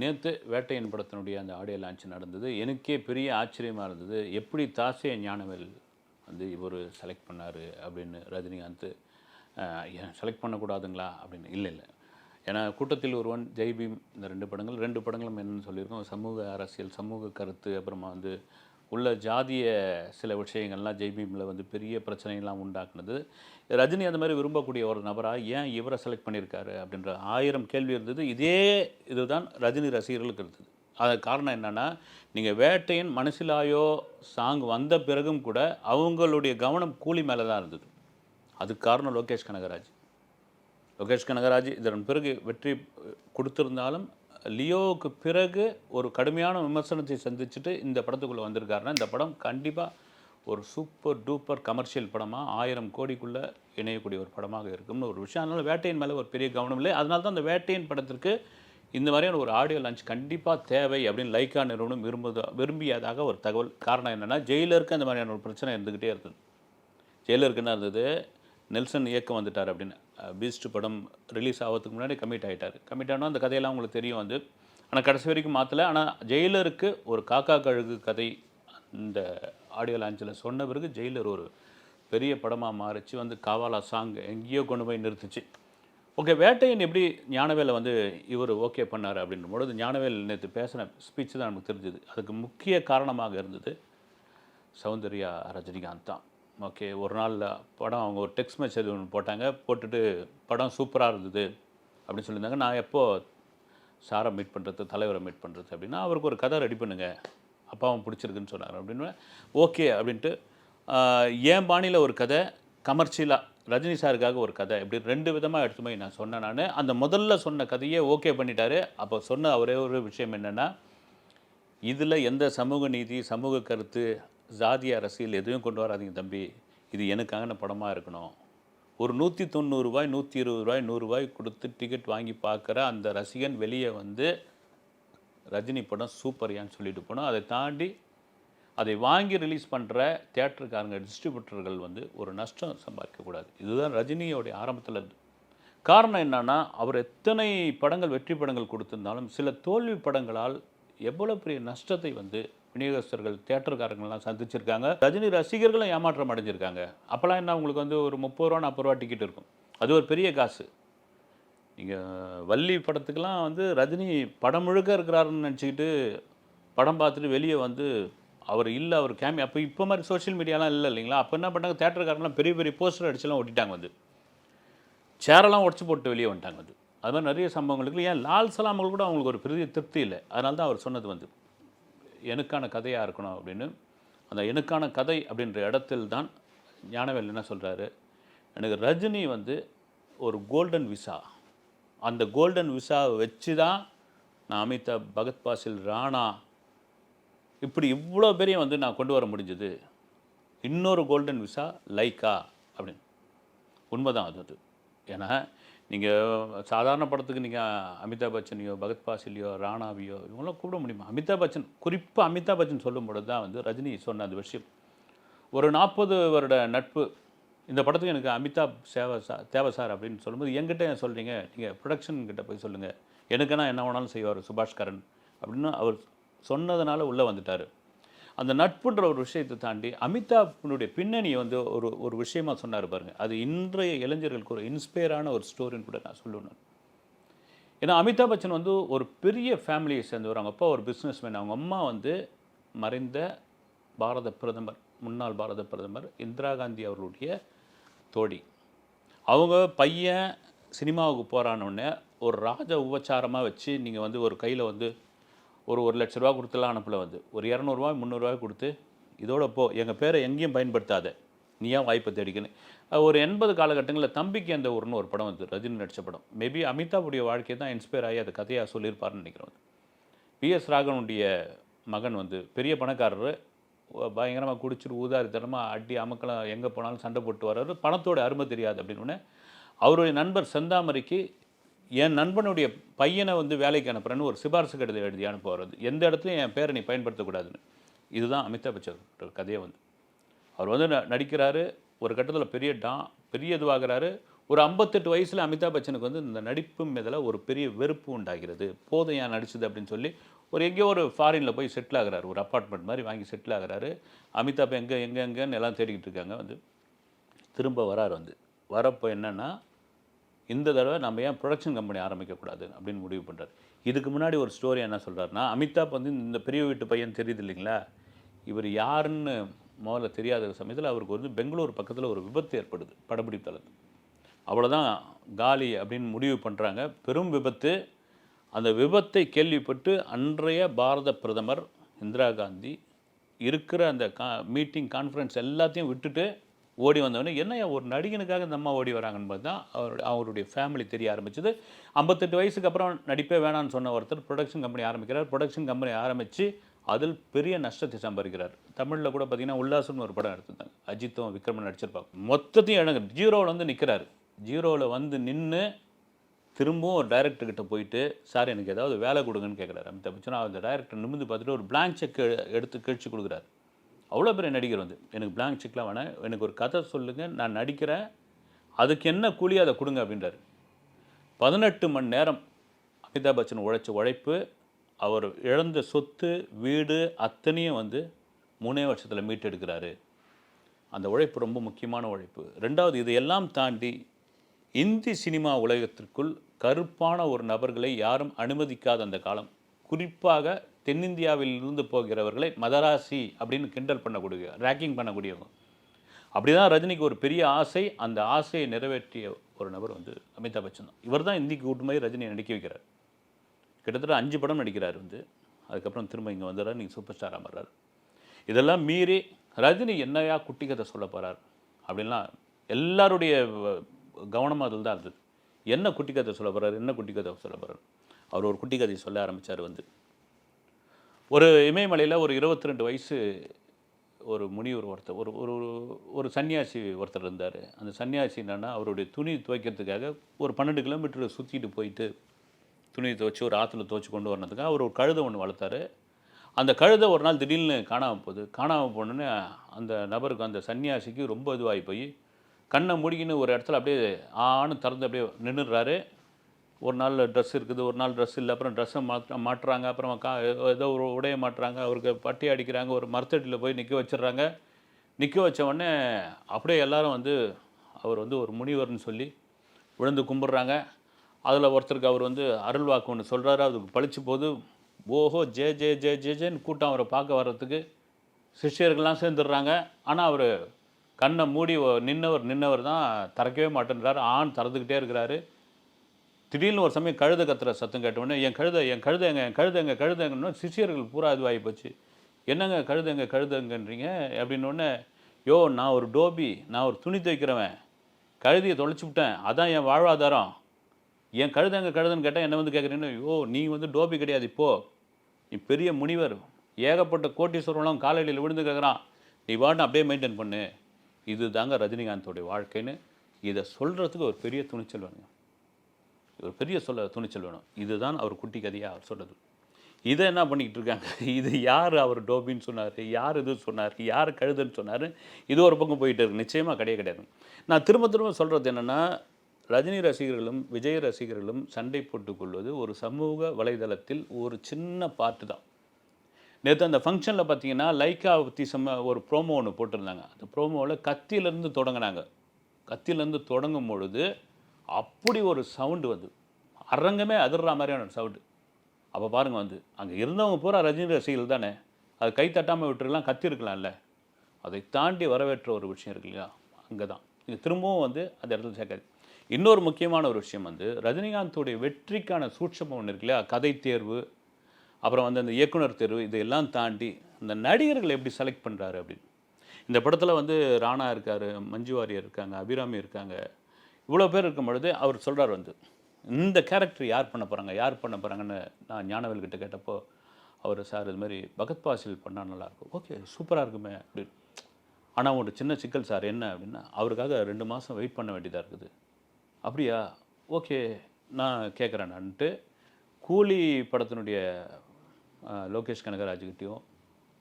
நேற்று வேட்டையன் படத்தினுடைய அந்த ஆடியோ லான்ச் நடந்தது. எனக்கே பெரிய ஆச்சரியமாக இருந்தது. எப்படி தாசிய ஞானவேல் வந்து இவர் செலக்ட் பண்ணார் அப்படின்னு ரஜினிகாந்த் செலக்ட் பண்ணக்கூடாதுங்களா? அப்படின்னு. இல்லை இல்லை. ஏன்னா கூட்டத்தில் ஒருவன் ஜெய்பீம் இந்த ரெண்டு படங்கள் ரெண்டு படங்களும் என்னன்னு சொல்லியிருக்கோம். சமூக அரசியல் சமூக கருத்து அப்புறமா வந்து உள்ள ஜாதிய சில விஷயங்கள்லாம் ஜெய்பீமில் வந்து பெரிய பிரச்சனைகள்லாம் உண்டாக்குனது. ரஜினி அந்த மாதிரி விரும்பக்கூடிய ஒரு நபராக ஏன் இவரை செலக்ட் பண்ணியிருக்காரு அப்படின்ற ஆயிரம் கேள்வி இருந்தது. இதே இதுதான் ரஜினி ரசிகர்களுக்கு இருந்தது. அது காரணம் என்னென்னா நீங்கள் வேட்டையின் மனசிலாயோ சாங் வந்த பிறகும் கூட அவங்களுடைய கவனம் கூலி மேலே தான் இருந்தது. அதுக்கு காரணம் லோகேஷ் கனகராஜ். லோகேஷ் கனகராஜ் இதன் பிறகு வெற்றி கொடுத்திருந்தாலும் லியோவுக்கு பிறகு ஒரு கடுமையான விமர்சனத்தை சந்திச்சுட்டு இந்த படத்துக்குள்ளே வந்திருக்காருன்னா இந்த படம் கண்டிப்பாக ஒரு சூப்பர் டூப்பர் கமர்ஷியல் படமாக ஆயிரம் கோடிக்குள்ளே இணையக்கூடிய ஒரு படமாக இருக்கும்னு ஒரு விஷயம். அதனால் வேட்டையின் மேலே ஒரு பெரிய கவனம் இல்லை. அதனால தான் அந்த வேட்டையின் படத்திற்கு இந்த மாதிரியான ஒரு ஆடியோ லான்ச் கண்டிப்பாக தேவை அப்படின்னு லைக்கா நிறுவனம் விரும்புத விரும்பியதாக ஒரு தகவல். காரணம் என்னென்னா ஜெயிலருக்கு அந்த மாதிரியான ஒரு பிரச்சனை இருந்துக்கிட்டே இருக்குது ஜெயிலருக்கு என்ன இருந்தது? நெல்சன் இயக்கம் வந்துட்டார் அப்படின்னு. பீஸ்ட் படம் ரிலீஸ் ஆகிறதுக்கு முன்னாடி கமிட் ஆகிட்டார் கமிட் ஆனால் அந்த கதையெல்லாம் உங்களுக்கு தெரியும் வந்து ஆனால் கடைசி வரைக்கும் மாற்றலை ஆனால் ஜெயிலருக்கு ஒரு காக்கா கழுகு கதை இந்த ஆடியோ லான்ச்சில் சொன்ன பிறகு ஜெயிலர் ஒரு பெரிய படமாக மாறிச்சு வந்து காவாலா சாங் எங்கேயோ கொண்டு போய் நிறுத்துச்சு. ஓகே வேட்டையன் எப்படி ஞானவேலை வந்து இவர் ஓகே பண்ணார் அப்படின்ற பொழுது ஞானவேல் நேற்று பேசின ஸ்பீச் தான் நமக்கு தெரிஞ்சுது. அதுக்கு முக்கிய காரணமாக இருந்தது சௌந்தர்யா ரஜினிகாந்த் தான் ஓகே ஒரு நாளில் படம் அவங்க ஒரு டெக்ஸ்ட் மெசேஜ் ஒன்று போட்டாங்க போட்டுட்டு படம் சூப்பராக இருந்தது அப்படின்னு சொல்லியிருந்தாங்க. நான் எப்போது சாரை மீட் பண்ணுறது தலைவரை மீட் பண்ணுறது அப்படின்னா அவருக்கு ஒரு கதை ரெடி பண்ணுங்கள் அப்பாவும் பிடிச்சிருக்குன்னு சொன்னார் அப்படின்னு ஓகே அப்படின்ட்டு என் பாணியில் ஒரு கதை கமர்ஷியலாக ரஜினி சாருக்காக ஒரு கதை இப்படி ரெண்டு விதமாக எடுத்து போய் நான் சொன்னேன் நான். அந்த முதல்ல சொன்ன கதையே ஓகே பண்ணிட்டாரு. அப்போ சொன்ன ஒரே ஒரு விஷயம் என்னென்னா இதில் எந்த சமூக நீதி சமூக கருத்து ஜாதி அரசியல் எதுவும் கொண்டு வராதீங்க தம்பி. இது எனக்கான படமாக இருக்கணும். ஒரு நூற்றி தொண்ணூறுரூவாய் நூற்றி இருபது ரூபாய் நூறுரூவாய் கொடுத்து டிக்கெட் வாங்கி பார்க்குற அந்த ரசிகன் வெளியே வந்து ரஜினி படம் சூப்பர்யான்னு சொல்லிட்டு போனோம். அதை தாண்டி அதை வாங்கி ரிலீஸ் பண்ணுற தேட்டருக்காரங்க டிஸ்ட்ரிபியூட்டர்கள் வந்து ஒரு நஷ்டம் சம்பாதிக்கக்கூடாது. இதுதான் ரஜினியோடைய ஆரம்பத்தில் இருந்து. காரணம் என்னன்னா அவர் எத்தனை படங்கள் வெற்றி படங்கள் கொடுத்திருந்தாலும் சில தோல்வி படங்களால் எவ்வளோ பெரிய நஷ்டத்தை வந்து விநியோகஸ்தர்கள் தேட்டருக்காரங்கள்லாம் சந்திச்சிருக்காங்க. ரஜினி ரசிகர்களும் ஏமாற்றம் அடைஞ்சிருக்காங்க. அப்போல்லாம் என்ன அவங்களுக்கு வந்து ஒரு முப்பது ரூபா நாற்பது ரூபா டிக்கெட் இருக்கும். அது ஒரு பெரிய காசு. நீங்கள் வள்ளி படத்துக்கெல்லாம் வந்து ரஜினி படம் முழுக்க இருக்கிறாருன்னு நினச்சிக்கிட்டு படம் பார்த்துட்டு வெளியே வந்து அவர் இல்லை அவர் கேமி அப்போ இப்போ மாதிரி சோஷியல் மீடியாலாம் இல்லை இல்லைங்களா? அப்போ என்ன பண்ணாங்க? தேட்டருக்காரங்களாம் பெரிய பெரிய போஸ்டர் அடிச்செல்லாம் ஒட்டிட்டாங்க வந்து. சேரெல்லாம் உடச்சி போட்டு வெளியே வந்துட்டாங்க வந்து. அது மாதிரி நிறைய சம்பவங்களுக்கு ஏன் லால் சலாமல் கூட அவங்களுக்கு ஒரு பெரிய திருப்தி இல்லை. அதனால தான் அவர் சொன்னது வந்து எனக்கான கதையாக இருக்கணும் அப்படின்னு. அந்த எனக்கான கதை அப்படின்ற இடத்தில் தான் ஞானவேல் என்ன சொல்கிறாரு எனக்கு ரஜினி வந்து ஒரு கோல்டன் விசா அந்த கோல்டன் விசாவை வச்சு தான் நான் அமிதாப் பகத் பாசில் ராணா இப்படி இவ்வளோ பேரையும் வந்து நான் கொண்டு வர முடிஞ்சது. இன்னொரு கோல்டன் விசா லைக்கா அப்படின்னு. உண்மைதான் அது அது. ஏன்னா நீங்கள் சாதாரண படத்துக்கு நீங்கள் அமிதாப் பச்சனையோ பகத் பாசிலையோ ராணாவையோ இவங்களாம் கூப்பிட முடியுமா? அமிதாப் பச்சன் குறிப்பாக அமிதாப் பச்சன் சொல்லும்பொழுது தான் வந்து ரஜினி சொன்ன அந்த விஷயம். ஒரு நாற்பது வருட நட்பு இந்த படத்துக்கு எனக்கு அமிதாப் சேவை சார் தேவை சார் அப்படின்னு சொல்லும்போது என்கிட்ட ஏன் சொல்கிறீங்க நீங்கள் ப்ரொடக்ஷன்கிட்ட போய் சொல்லுங்கள் எனக்குன்னா என்ன வேணாலும் செய்வார் சுபாஷ் கரன் அப்படின்னு அவர் சொன்னதுனால உள்ளே வந்துட்டார். அந்த நட்புன்ற ஒரு விஷயத்தை தாண்டி அமிதாப்னுடைய பின்னணியை வந்து ஒரு ஒரு விஷயமா சொன்னார் பாருங்கள் அது இன்றைய இளைஞர்களுக்கு ஒரு இன்ஸ்பயரான ஒரு ஸ்டோரின்னு கூட நான் சொல்லணும். ஏன்னா அமிதாப் பச்சன் வந்து ஒரு பெரிய ஃபேமிலியை சேர்ந்தவர். அவங்க அப்பா ஒரு பிஸ்னஸ்மேன் அவங்க அம்மா வந்து மறைந்த பாரத பிரதமர் முன்னாள் பாரத பிரதமர் இந்திரா காந்தி அவர்களுடைய தோழி. அவங்க பையன் சினிமாவுக்கு போகிறானோடனே ஒரு ராஜ உபச்சாரமாக வச்சு நீங்கள் வந்து ஒரு கையில் வந்து ஒரு ஒரு லட்ச ரூபா கொடுத்துலாம் அனுப்பல வந்து. ஒரு இரநூறுவா முந்நூறுரூவா கொடுத்து இதோட போ எங்கள் பேரை எங்கேயும் பயன்படுத்தாத. நீ ஏன் வாய்ப்பை தேடிக்கணும் ஒரு எண்பது காலகட்டங்களில் தம்பிக்கு அந்த ஊர்னு ஒரு படம் வந்து ரஜினி நடித்த படம். மேபி அமிதாபுடைய வாழ்க்கையை தான் இன்ஸ்பயர் ஆகி அதை கதையாக சொல்லியிருப்பாருன்னு நினைக்கிறேன் பிஎஸ் ராகனுடைய மகன் வந்து பெரிய பணக்காரர் பயங்கரமாக குடிச்சிட்டு ஊதாரித்தனமாக அடி அமக்கலாம் எங்கே போனாலும் சண்டை போட்டு வர்றாரு பணத்தோட அருமை தெரியாது அப்படின்னு உடனே அவருடைய நண்பர் செந்தாமரைக்கு என் நண்பனுடைய பையனை வந்து வேலைக்கு அனுப்புறேன்னு ஒரு சிபாரிசு கடிதம் எழுதி அனுப்புவார் எந்த இடத்துலையும் என் பேரை நீ பயன்படுத்தக்கூடாதுன்னு. இதுதான் அமிதாப் பச்சன் கதையை வந்து. அவர் வந்து ந- நடிக்கிறாரு. ஒரு கட்டத்தில் பெரிய டா பெரிய இதுவாகிறாரு. ஒரு ஐம்பத்தெட்டு வயசில் அமிதாப் பச்சனுக்கு வந்து இந்த நடிப்பு மீதில் ஒரு பெரிய வெறுப்பு உண்டாகிறது. போதும் ஏன் நடிச்சது அப்படின்னு சொல்லி ஒரு எங்கேயோ ஒரு ஃபாரினில் போய் செட்டில் ஆகிறாரு. ஒரு அப்பார்ட்மெண்ட் மாதிரி வாங்கி செட்டில் ஆகுறாரு. அமிதாப் எங்கே எங்கே எங்கேன்னு எல்லாம் தேடிக்கிட்டு இருக்காங்க வந்து. திரும்ப வராரு வந்து. வரப்போ என்னென்னா இந்த தடவை நம்ம ஏன் ப்ரொடக்ஷன் கம்பெனி ஆரம்பிக்கக்கூடாது அப்படின்னு முடிவு பண்ணுறாரு இதுக்கு முன்னாடி ஒரு ஸ்டோரி என்ன சொல்கிறாருன்னா அமிதாப் வந்து இந்த பெரிய வீட்டு பையன் தெரியுது இல்லைங்களா? இவர் யாருன்னு முதல்ல தெரியாத சமயத்தில் அவருக்கு வந்து பெங்களூர் பக்கத்தில் ஒரு விபத்து ஏற்படுது படப்பிடிப்பு அவ்வளோதான் காலி அப்படின்னு முடிவு பண்ணுறாங்க பெரும் விபத்து. அந்த விபத்தை கேள்விப்பட்டு அன்றைய பாரத பிரதமர் இந்திரா காந்தி இருக்கிற அந்த கா மீட்டிங் கான்ஃபரன்ஸ் எல்லாத்தையும் விட்டுட்டு ஓடி வந்தவொடனே என்ன ஒரு நடிகனுக்காக இந்த அம்மா ஓடி வராங்கன்னு பார்த்தா அவருடைய அவருடைய ஃபேமிலி தெரிய ஆரம்பிச்சது. ஐம்பத்தெட்டு வயசுக்கு அப்புறம் நடிப்பே வேணாம்னு சொன்ன ஒருத்தர் ப்ரொடக்ஷன் கம்பெனி ஆரம்பிக்கிறார். ப்ரொடக்ஷன் கம்பெனி ஆரம்பித்து அதில் பெரிய நஷ்டத்தை சம்பாதிக்கிறார். தமிழில் கூட பார்த்தீங்கன்னா உல்லாசம்னு ஒரு படம் எடுத்திருந்தாங்க. அஜித்தும் விக்ரமன் நடிச்சிருப்பாங்க. மொத்தத்தையும் இழங்க ஜீரோவில் வந்து நிற்கிறாரு ஜீரோவில் வந்து நின்று திரும்பவும் ஒரு டைரக்டர் கிட்ட போயிட்டு சார் எனக்கு ஏதாவது வேலை கொடுங்கன்னு கேட்குறாரு அமிதாப் பச்சன் அந்த டைரக்டர் நிமிந்து பார்த்துட்டு ஒரு பிளாங்க் செக் எடுத்து கழிச்சு கொடுக்குறாரு. அவ்வளோ பெரிய நடிகர் வந்து எனக்கு பிளாங்க் செக்லாம் வேணாம். எனக்கு ஒரு கதை சொல்லுங்கள் நான் நடிக்கிறேன். அதுக்கு என்ன கூலி அதை கொடுங்க அப்படின்றாரு. பதினெட்டு மணி நேரம் அமிதாப் பச்சன் உழைச்ச உழைப்பு அவர் இழந்த சொத்து வீடு அத்தனையும் வந்து மூணே வருஷத்தில் மீட்டெடுக்கிறாரு. அந்த உழைப்பு ரொம்ப முக்கியமான உழைப்பு. ரெண்டாவது இதையெல்லாம் தாண்டி இந்தி சினிமா உலகத்திற்குள் கருப்பான ஒரு நபர்களை யாரும் அனுமதிக்காத அந்த காலம். குறிப்பாக தென்னிந்தியாவில் இருந்து போகிறவர்களை மதராசி அப்படின்னு கிண்டல் பண்ணக்கூடிய ரேக்கிங் பண்ணக்கூடியவங்க. அப்படி தான் ரஜினிக்கு ஒரு பெரிய ஆசை. அந்த ஆசையை நிறைவேற்றிய ஒரு நபர் வந்து அமிதாப் பச்சன் தான். இவர் தான் இந்திக்கு கூட்டு ரஜினியை நடிக்க வைக்கிறார். கிட்டத்தட்ட அஞ்சு படம் நடிக்கிறார் வந்து. அதுக்கப்புறம் திரும்ப இங்கே வந்துடுறார் நீங்கள் சூப்பர் ஸ்டாராக வர்றாரு இதெல்லாம் மீறி ரஜினி என்னையா குட்டி கதை சொல்ல போகிறார் அப்படின்லாம் எல்லாருடைய கவனமாக அதில் தான் இருந்தது என்ன குட்டி கதை சொல்ல போகிறார் என்ன குட்டி கதை சொல்ல போகிறார் அவர் ஒரு குட்டி கதையை சொல்ல ஆரம்பித்தார் வந்து. ஒரு இமயமலையில் ஒரு இருபத்தி ரெண்டு வயசு ஒரு முனிவர் ஒருத்தர் ஒரு ஒரு ஒரு சன்னியாசி ஒருத்தர் இருந்தார். அந்த சன்னியாசி என்னென்னா அவருடைய துணி துவைக்கிறதுக்காக ஒரு பன்னெண்டு கிலோமீட்டர் சுற்றிட்டு போயிட்டு துணி துவைச்சி ஒரு ஆற்றுல துவைச்சி கொண்டு வரணுதுக்காக அவர் ஒரு கழுதை ஒன்று வளர்த்தாரு. அந்த கழுதை ஒரு நாள் திடீர்னு காணாமல் போகுது காணாமல் போனோன்னே அந்த நபருக்கு அந்த சன்னியாசிக்கு ரொம்ப இதுவாகி போய் கண்ணை முடிக்கின்னு ஒரு இடத்துல அப்படியே ஆன்னு திறந்து அப்படியே நின்றுடுறாரு ஒரு நாள் ட்ரெஸ் இருக்குது ஒரு நாள் ட்ரெஸ் இல்லை. அப்புறம் ட்ரெஸ்ஸை மாற்ற மாட்டுறாங்க. அப்புறம் கா ஏதோ ஒரு உடைய மாட்டுறாங்க. அவருக்கு பட்டி அடிக்கிறாங்க. ஒரு மரத்தடியில் போய் நிற்க வச்சிடுறாங்க. நிற்க வச்ச உடனே அப்படியே எல்லோரும் வந்து அவர் வந்து ஒரு முனிவர்னு சொல்லி விழுந்து கும்பிட்றாங்க. அதில் ஒருத்தருக்கு அவர் வந்து அருள் வாக்கு ஒன்று சொல்கிறாரு அதுக்கு பழிச்சு போது ஓஹோ ஜே ஜே ஜே ஜே ஜேன்னு கூட்டம் அவரை பார்க்க வர்றதுக்கு சிஷ்யர்கள்லாம் சேர்ந்துடுறாங்க. ஆனால் அவர் கண்ணை மூடி நின்னவர் நின்னவர் தான் திறக்கவே மாட்டேன்றார். ஆண் திறந்துக்கிட்டே இருக்கிறாரு. திடீர்னு ஒரு சமயம் கழுத கத்துற சத்தம் கேட்ட என் கழுத என் கழுதைங்க என் கழுதைங்க கழுதைங்கன்னு சிஷியர்கள் பூரா இதுவாகி போச்சு. என்னங்க கழுதைங்க கழுதைங்கன்றீங்க அப்படின்னு உடனே யோ நான் ஒரு டோபி நான் ஒரு துணி துவைக்கிறவன். கழுதியை தொலைச்சி விட்டேன். அதான் என் வாழ்வாதாரம். என் கழுத எங்கே கழுதுன்னு கேட்டால் என்ன வந்து கேட்குறீங்கன்னா யோ நீ வந்து டோபி கிடையாது இப்போ நீ பெரிய முனிவர். ஏகப்பட்ட கோட்டீஸ்வரம்லாம் காலையில் விழுந்து கேட்குறான் நீ வாட்டு அப்படியே மெயின்டைன் பண்ணு. இது தாங்க ரஜினிகாந்தோடைய வாழ்க்கைன்னு இதை சொல்கிறதுக்கு ஒரு பெரிய துணிச்சல் வேணுங்க. ஒரு பெரிய சொல்ல துணிச்சல் வேணும். இதுதான் அவர் குட்டி கதையாக அவர் சொல்கிறது இதை என்ன பண்ணிக்கிட்டு இருக்காங்க? இது யார் அவர் டோபின்னு சொன்னார்? யார் இது சொன்னார்? யார் கழுதுன்னு சொன்னார்? இது ஒரு பக்கம் போயிட்டு இருக்கு. நிச்சயமாக கிடையாது கிடையாது. நான் திரும்ப திரும்ப சொல்கிறது என்னென்னா ரஜினி ரசிகர்களும் விஜய் ரசிகர்களும் சண்டை போட்டுக்கொள்வது ஒரு சமூக வலைதளத்தில் ஒரு சின்ன பார்ட்டு தான். நேற்று அந்த ஃபங்க்ஷனில் பார்த்தீங்கன்னா லைக்கா பற்றி செம்ம ஒரு ப்ரோமோ ஒன்று போட்டிருந்தாங்க. அந்த ப்ரோமோவில் கத்தியிலேருந்து தொடங்கினாங்க. கத்தியிலேருந்து தொடங்கும் பொழுது அப்படி ஒரு சவுண்டு வந்து அரங்கமே அதிர்ற மாதிரியான ஒரு சவுண்டு அப்போ பாருங்கள் வந்து அங்கே இருந்தவங்க பூரா ரஜினி ரசிகர்கள் தானே. அது கை தட்டாமல் விட்டுருக்கலாம் கத்தி இருக்கலாம்ல. அதை தாண்டி வரவேற்ற ஒரு விஷயம் இருக்கு இல்லையா? அங்கே தான் இது திரும்பவும் வந்து அந்த இடத்துல சேர்க்காது இன்னொரு முக்கியமான ஒரு விஷயம் வந்து ரஜினிகாந்தோடைய வெற்றிக்கான சூட்சமம் ஒன்று இருக்கு இல்லையா? கதை தேர்வு அப்புறம் வந்து அந்த இயக்குனர் தேர்வு இதையெல்லாம் தாண்டி அந்த நடிகர்கள் எப்படி செலக்ட் பண்ணுறாரு அப்படின்னு. இந்த படத்தில் வந்து ராணா இருக்கார் மஞ்சு வாரியர் இருக்காங்க அபிராமி இருக்காங்க. இவ்வளோ பேர் இருக்கும் பொழுது அவர் சொல்கிறார் வந்து இந்த கேரக்டர் யார் பண்ண போகிறாங்க யார் பண்ண போகிறாங்கன்னு நான் ஞானவேல்கிட்ட கேட்டப்போ அவர் சார் இது மாதிரி பகத் பாசில் பண்ணால் நல்லாயிருக்கும் ஓகே சூப்பராக இருக்குமே அப்படின்னு. ஆனால் ஒரு சின்ன சிக்கல் சார் என்ன அப்படின்னா அவருக்காக ரெண்டு மாதம் வெயிட் பண்ண வேண்டியதாக இருக்குது. அப்படியா? ஓகே நான் கேட்குறேன்ட்டு கூலி படத்தினுடைய லோகேஷ் கனகராஜுக்கிட்டையும்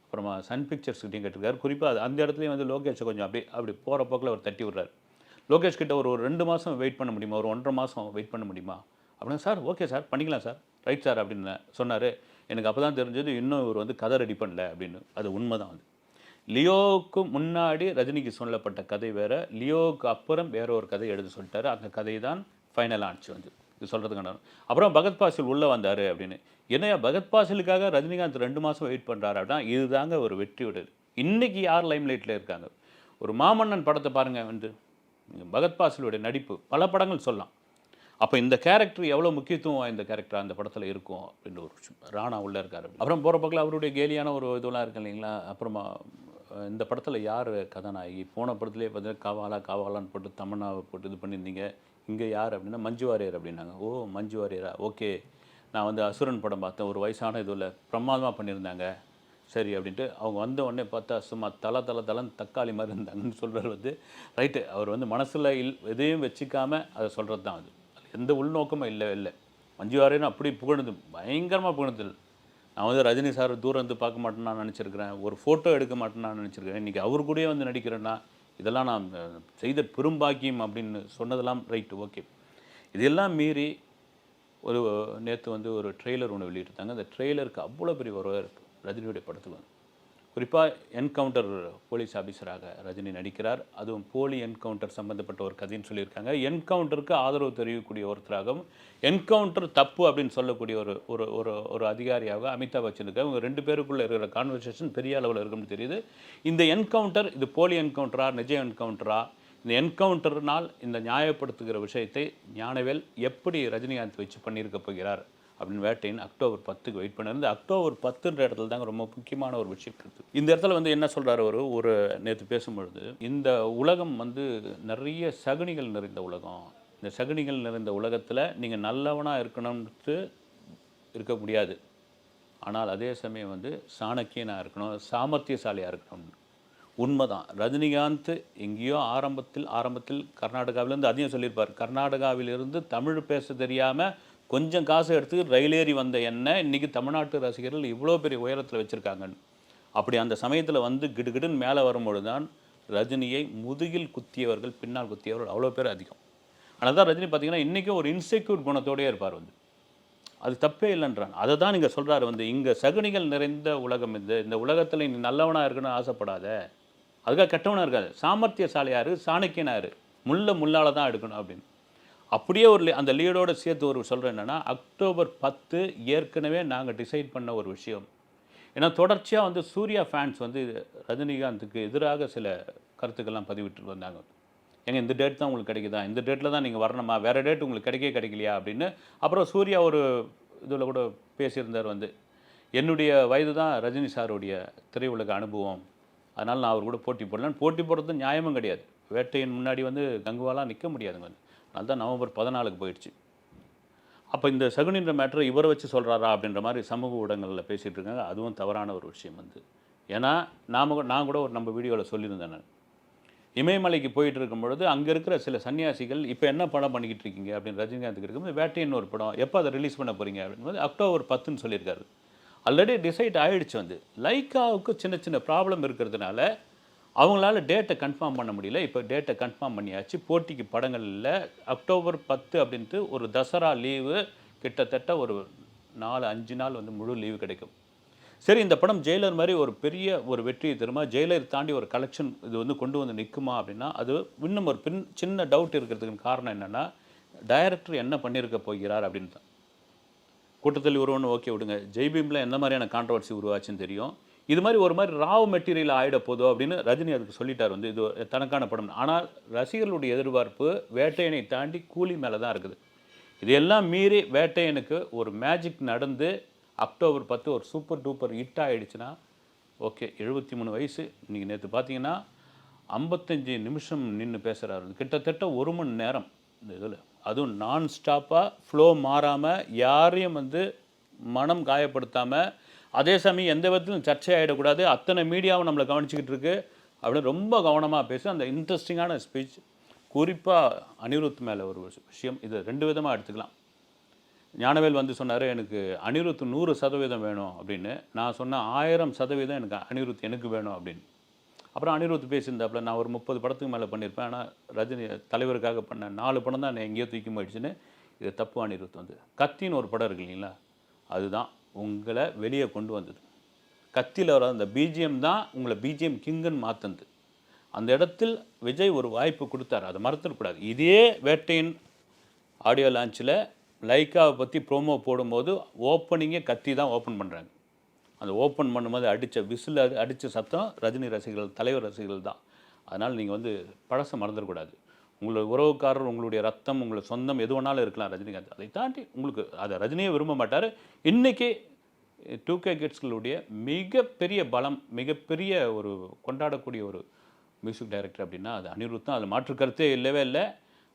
அப்புறமா சன் பிக்சர்ஸ்கிட்டையும் கேட்டிருக்காரு. குறிப்பாக அது அந்த இடத்துலையும் வந்து லோகேஷை கொஞ்சம் அப்படி அப்படி போகிற போக்கில் அவர் தட்டி விடுறாரு. லோகேஷ் கிட்ட ஒரு ஒரு ரெண்டு மாதம் வெயிட் பண்ண முடியுமா? ஒரு ஒன்றரை மாதம் வெயிட் பண்ண முடியுமா? அப்படின்னா சார் ஓகே சார் பண்ணிக்கலாம் சார். ரைட் சார் அப்படின்னு சொன்னார். எனக்கு அப்போ தான் தெரிஞ்சது இன்னும் இவர் வந்து கதை ரெடி பண்ணல அப்படின்னு. அது உண்மை தான் வந்து லியோவுக்கு முன்னாடி ரஜினிக்கு சொல்லப்பட்ட கதை வேறு. லியோவுக்கு அப்புறம் வேற ஒரு கதை எழுத சொல்லிட்டாரு. அந்த கதை தான் ஃபைனல் ஆச்சு வந்து. இது சொல்கிறதுக்கான அப்புறம் பகத் பாசில் உள்ளே வந்தார் அப்படின்னு. என்னையா பகத் பாசிலுக்காக ரஜினிகாந்த் ரெண்டு மாதம் வெயிட் பண்ணுறாரு அப்படின்னா இதுதாங்க ஒரு வெற்றியோட இன்றைக்கி யார் லைம்லைட்டில் இருக்காங்க? ஒரு மாமன்னன் படத்தை பாருங்கள் வந்து. பகத் பாசிலுடைய நடிப்பு. பல படங்கள் சொல்லலாம். அப்போ இந்த கேரக்டர் எவ்வளோ முக்கியத்துவம் வாய்ந்த கேரக்டர் அந்த படத்தில் இருக்கும் அப்படின்ற ஒரு ராணா உள்ளே இருக்கார் அப்புறம் போகிற பக்கம் அவருடைய கேலியான ஒரு இதெல்லாம் இருக்கு இல்லைங்களா? அப்புறமா இந்த படத்தில் யார் கதாநாயகி? போன படத்துலேயே பார்த்தீங்கன்னா காவாலா காவாலான்னு போட்டு தமன்னாவை போட்டு இது பண்ணியிருந்தீங்க. இங்கே யார் அப்படின்னா மஞ்சு வாரியர் அப்படின்னாங்க. ஓ மஞ்சு வாரியரா? ஓகே. நான் வந்து அசுரன் படம் பார்த்தேன். ஒரு வயசான இதுவில் பிரமாதமாக பண்ணியிருந்தாங்க. சரி அப்படின்ட்டு அவங்க வந்த உடனே பார்த்தா சும்மா தலை தலை தலன்னு தக்காளி மாதிரி இருந்தாங்கன்னு சொல்கிறது வந்து ரைட்டு. அவர் வந்து மனசில் இல் எதையும் வச்சுக்காமல் அதை சொல்கிறது தான் அது. எந்த உள்நோக்கமும் இல்லை இல்லை. மஞ்சு வாரியரும் அப்படி புகழ்ந்து பயங்கரமாக புகழ்ந்து. நான் வந்து ரஜினி சார் தூரம் வந்து பார்க்க மாட்டேன்னு நான் நினச்சிருக்கிறேன். ஒரு ஃபோட்டோ எடுக்க மாட்டேன்னு நான் நினச்சிருக்கிறேன். இன்றைக்கி அவர் கூடயே வந்து நடிக்கிறேன்னா இதெல்லாம் நான் செய்த பெரும்பாக்கியம் அப்படின்னு சொன்னதெல்லாம் ரைட்டு ஓகே இதெல்லாம் மீறி ஒரு நேற்று வந்து ஒரு ட்ரெய்லர் ஒன்று வெளியிட்டிருந்தாங்க. அந்த ட்ரெய்லருக்கு அவ்வளோ பெரிய வரவேற்பு ரஜினியுடைய படத்துக்கு வந்து. குறிப்பாக என்கவுண்டர் போலீஸ் ஆஃபீஸராக ரஜினி நடிக்கிறார். அதுவும் போலி என்கவுண்டர் சம்மந்தப்பட்ட ஒரு கதைன்னு சொல்லியிருக்காங்க. என்கவுண்டருக்கு ஆதரவு தெரிவிக்கக்கூடிய ஒருத்தராகவும் என்கவுண்டர் தப்பு அப்படின்னு சொல்லக்கூடிய ஒரு ஒரு ஒரு ஒரு அதிகாரியாக அமிதாப் பச்சன் இருக்காங்க இவங்க ரெண்டு பேருக்குள்ளே இருக்கிற கான்வர்சேஷன் பெரிய அளவில் இருக்கும்னு தெரியுது. இந்த என்கவுண்டர் இது போலி என்கவுண்டரா நிஜ என்கவுண்டரா? இந்த என்கவுண்டர்னால் இந்த நியாயப்படுத்துகிற விஷயத்தை ஞானவேல் எப்படி ரஜினிகாந்த் வச்சு பண்ணியிருக்க போகிறார்? அப்படின்னு வேட்டையின் அக்டோபர் பத்துக்கு வெயிட் பண்ணிருந்து அக்டோபர் பத்துன்ற இடத்துல தாங்க ரொம்ப முக்கியமான ஒரு விஷயம் இருக்குது. இந்த இடத்துல வந்து என்ன சொல்கிறார் ஒரு ஒரு நேற்று பேசும்பொழுது இந்த உலகம் வந்து நிறைய சகுனிகள் நிறைந்த உலகம். இந்த சகுனிகள் நிறைந்த உலகத்தில் நீங்கள் நல்லவனாக இருக்கணும்ட்டு இருக்க முடியாது. ஆனால் அதே சமயம் வந்து சாணக்கியனாக இருக்கணும் சாமர்த்தியசாலியாக இருக்கணும். உண்மைதான். ரஜினிகாந்த் எங்கேயோ ஆரம்பத்தில் ஆரம்பத்தில் கர்நாடகாவிலேருந்து அதையும் சொல்லியிருப்பார். கர்நாடகாவிலிருந்து தமிழ் பேச தெரியாமல் கொஞ்சம் காசு எடுத்து ரயிலேறி வந்த என்ன இன்றைக்கி தமிழ்நாட்டு ரசிகர்கள் இவ்வளோ பெரிய உயரத்தில் வச்சுருக்காங்கன்னு. அப்படி அந்த சமயத்தில் வந்து கிடுகிடுன்னு மேலே வரும்பொழுது தான் ரஜினியை முதுகில் குத்தியவர்கள் பின்னால் குத்தியவர்கள் அவ்வளோ பேர் அதிகம். ஆனால் தான் ரஜினி பார்த்திங்கன்னா இன்றைக்கும் ஒரு இன்செக்யூர் குணத்தோடையே இருப்பார் வந்து. அது தப்பே இல்லைன்றான். அதை தான் நீங்கள் சொல்கிறாரு வந்து இங்கே சகுனிகள் நிறைந்த உலகம் இந்த இந்த உலகத்தில் நீ நல்லவனாக இருக்கணும்னு ஆசைப்படாத. அதுக்காக கெட்டவனாக இருக்காது. சாமர்த்தியசாலியாரு சாணக்கியனாரு முள்ள முள்ளால் தான் எடுக்கணும் அப்படின்னு. அப்படியே ஒரு அந்த லீடோட சேர்த்து ஒரு சொல்கிறேன் என்னென்னா அக்டோபர் பத்து ஏற்கனவே நாங்கள் டிசைட் பண்ண ஒரு விஷயம். ஏன்னா தொடர்ச்சியாக வந்து சூர்யா ஃபேன்ஸ் வந்து ரஜினிகாந்துக்கு எதிராக சில கருத்துக்கள்லாம் பதிவிட்டு வந்தாங்க. ஏங்க இந்த டேட் தான் உங்களுக்கு கிடைக்குதா? இந்த டேட்டில் தான் நீங்கள் வரணுமா? வேறு டேட் உங்களுக்கு கிடைக்கவே கிடைக்கலையா? அப்படின்னு. அப்புறம் சூர்யா ஒரு இதில் கூட பேசியிருந்தார் வந்து என்னுடைய வயது தான் ரஜினி சாருடைய திரையுலக அனுபவம். அதனால் நான் அவர் கூட போட்டி போடலான்னு. போட்டி போடுறது நியாயமும் கிடையாது. வேட்டையின் முன்னாடி வந்து கங்குவாலாம் நிற்க முடியாதுங்க வந்து. அதுதான் நவம்பர் பதினாலுக்கு போயிடுச்சு. அப்போ இந்த சகுனின்ற மேட்ரை இவரை வச்சு சொல்கிறாரா அப்படின்ற மாதிரி சமூக ஊடகங்களில் பேசிகிட்டு இருக்காங்க. அதுவும் தவறான ஒரு விஷயம் வந்து. ஏன்னா நாம் கூட- நான் கூட ஒரு நம்ம வீடியோவில் சொல்லியிருந்தேன் நான். இமயமலைக்கு போயிட்டு இருக்கும் பொழுது அங்கே இருக்கிற சில சன்னியாசிகள் இப்போ என்ன படம் பண்ணிக்கிட்டு இருக்கீங்க அப்படின்னு ரஜினிகாந்துக்கு இருக்கும்போது வேட்டைன்னு ஒரு படம் எப்போ அதை ரிலீஸ் பண்ண போகிறீங்க அப்படின்போது அக்டோபர் பத்துன்னு சொல்லியிருக்காரு. ஆல்ரெடி டிசைட் ஆகிடுச்சு வந்து. லைக்காவுக்கு சின்ன சின்ன ப்ராப்ளம் இருக்கிறதுனால அவங்களால டேட்டை கன்ஃபார்ம் பண்ண முடியல. இப்போ டேட்டை கன்ஃபார்ம் பண்ணியாச்சு. போட்டிக்கு படங்களில் அக்டோபர் பத்து அப்படின்ட்டு ஒரு தசரா லீவு கிட்டத்தட்ட ஒரு நாலு அஞ்சு நாள் வந்து முழு லீவு கிடைக்கும். சரி இந்த படம் ஜெயிலர் மாதிரி ஒரு பெரிய ஒரு வெற்றியை தருமா? ஜெயிலர் தாண்டி ஒரு கலெக்ஷன் இது வந்து கொண்டு வந்து நிற்குமா அப்படின்னா அது இன்னும் ஒரு பின் சின்ன டவுட் இருக்கிறதுக்கு காரணம் என்னென்னா டைரக்டர் என்ன பண்ணியிருக்க போகிறார் அப்படின்னு தான் கூட்டத்தில் உருவன்னு ஓகே விடுங்க. ஜெய்பீமில் எந்த மாதிரியான கான்ட்ரவர்சி உருவாச்சுன்னு தெரியும். இது மாதிரி ஒரு மாதிரி ராவ் மெட்டீரியல் ஆகிட போதோ அப்படின்னு ரஜினி அதுக்கு சொல்லிட்டார் வந்து இது தனக்கான படம். ஆனால் ரசிகர்களுடைய எதிர்பார்ப்பு வேட்டையனை தாண்டி கூலி மேலே தான் இருக்குது. இதையெல்லாம் மீறி வேட்டையனுக்கு ஒரு மேஜிக் நடந்து அக்டோபர் பத்து ஒரு சூப்பர் டூப்பர் ஹிட் ஆகிடுச்சுன்னா ஓகே எழுபத்தி மூணு வயசு. இன்றைக்கி நேற்று பார்த்தீங்கன்னா ஐம்பத்தஞ்சு நிமிஷம் நின்று பேசுகிறாரு கிட்டத்தட்ட ஒரு மணி நேரம் இந்த இதில். அதுவும் நான் ஸ்டாப்பாக ஃப்ளோ மாறாமல் யாரையும் வந்து மனம் காயப்படுத்தாமல் அதே சமயம் எந்த விதத்திலும் சர்ச்சை ஆகிடக்கூடாது அத்தனை மீடியாவும் நம்மளை கவனிச்சிக்கிட்டு இருக்கு. அப்படின்னு ரொம்ப கவனமாக பேசி அந்த இன்ட்ரெஸ்டிங்கான ஸ்பீச் குறிப்பாக அனிருத் மேலே ஒரு விஷயம். இது ரெண்டு விதமாக எடுத்துக்கலாம். ஞானவேல் வந்து சொன்னார் எனக்கு அனிருத் நூறு சதவீதம் வேணும் அப்படின்னு. நான் சொன்ன ஆயிரம் சதவீதம் எனக்கு அனிருத் எனக்கு வேணும் அப்படின்னு. அப்புறம் அனிருத் பேசியிருந்தாப்புல நான் ஒரு முப்பது படத்துக்கு மேலே பண்ணியிருப்பேன். ஆனால் ரஜினி தலைவருக்காக பண்ண நாலு படம் தான் என்னை எங்கேயோ தூக்கி போயிடுச்சுன்னு. இது தப்பு அனிருத் வந்து. கத்தின்னு ஒரு படம் இருக்கு இல்லைங்களா? அதுதான். உங்களை வெளியே கொண்டு வந்தது. கத்தியில் வர அந்த பிஜிஎம் தான் உங்களை பிஜிஎம் கிங்குன்னு மாற்றுனது அந்த இடத்தில் விஜய் ஒரு வாய்ப்பு கொடுத்தாரு. அதை மறந்துடக்கூடாது. இதே வேட்டையின் ஆடியோ லான்ச்சில் லைக்காவை பற்றி ப்ரோமோ போடும்போது ஓப்பனிங்கே கத்தி தான் ஓப்பன் பண்ணுறாங்க அந்த ஓப்பன் பண்ணும்போது அடித்த விசில் அடித்த சத்தம் ரஜினி ரசிகர்கள் தலைவர் ரசிகர்கள் தான். அதனால் நீங்கள் வந்து பழசை மறந்துடக்கூடாது. உங்களோட உறவுக்காரர் உங்களுடைய ரத்தம் உங்களை சொந்தம் எது வேணாலும் இருக்கலாம் ரஜினிகாந்த். அதை தாண்டி உங்களுக்கு அதை ரஜினியே விரும்ப மாட்டார். இன்றைக்கி டூ கே கிட்ஸ்களுடைய மிகப்பெரிய பலம் மிகப்பெரிய ஒரு கொண்டாடக்கூடிய ஒரு மியூசிக் டைரக்டர் அப்படின்னா அது அனிருத் தான். அதில் மாற்று கருத்தே இல்லவே இல்லை.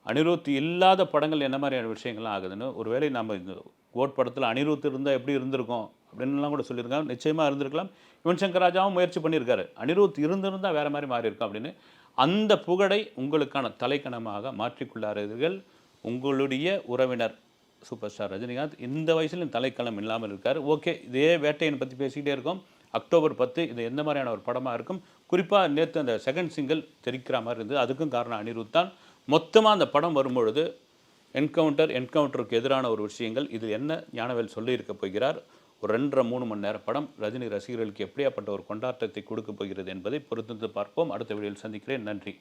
அனிருத் இல்லாத படங்கள் என்ன மாதிரியான விஷயங்கள்லாம் ஆகுதுன்னு ஒருவேளை நம்ம இந்த கோட் படத்தில் அனிருத் இருந்தால் எப்படி இருந்திருக்கும் அப்படின்லாம் கூட சொல்லியிருக்காங்க நிச்சயமாக இருந்திருக்கலாம். யுவன் சங்கர் ராஜாவும் முயற்சி பண்ணியிருக்காரு. அனிருத் இருந்திருந்தால் வேறு மாதிரி மாறி இருக்கும் அப்படின்னு. அந்த புகழை உங்களுக்கான தலைக்கணமாக மாற்றிக்கொள்ளாதீர்கள். உங்களுடைய உறவினர் சூப்பர் ஸ்டார் ரஜினிகாந்த். இந்த வயசுலையும் தலைக்களம் இல்லாமல் இருக்கார். ஓகே இதே வேட்டையனை பற்றி பேசிக்கிட்டே இருக்கோம். அக்டோபர் பத்து இது எந்த மாதிரியான ஒரு படமாக இருக்கும்? குறிப்பாக நேற்று அந்த செகண்ட் சிங்கிள் தெரிக்கிற மாதிரி இருந்தது. அதுக்கும் காரணம் அனிருத் தான். மொத்தமாக அந்த படம் வரும்பொழுது என்கவுண்டர் என்கவுண்டருக்கு எதிரான ஒரு விஷயங்கள். இது என்ன ஞானவேல் சொல்லியிருக்க போகிறார்? ஒரு ரெண்டரை மூணு மணி நேர படம். ரஜினி ரசிகர்களுக்கு எப்படியாப்பட்ட ஒரு கொண்டாட்டத்தை கொடுக்க போகிறது என்பதை பொறுத்திருந்து பார்ப்போம். அடுத்த வீடியோவில் சந்திக்கிறேன். நன்றி.